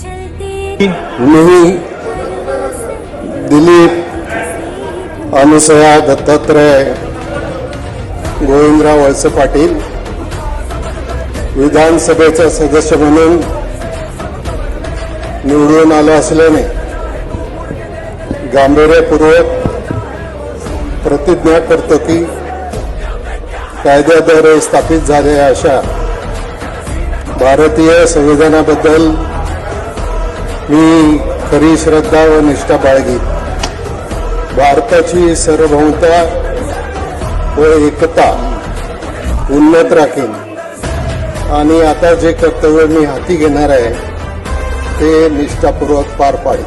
मी दिलीप अनुसया दत्तात्रय गोविंदराव वळसे पाटील विधानसभेचा सदस्य म्हणून निवडून आलो असल्याने गांभीर्यपूर्वक प्रतिज्ञा करतो की कायद्याद्वारे स्थापित झालेल्या अशा भारतीय संविधानाबद्दल मी खरी श्रद्धा व निष्ठा बाळगी. भारताची सार्वभौमता व एकता उन्नत राखेन. आणि आता जे कर्तव्य मी हाती घेणार आहे ते निष्ठापूर्वक पार पाडेल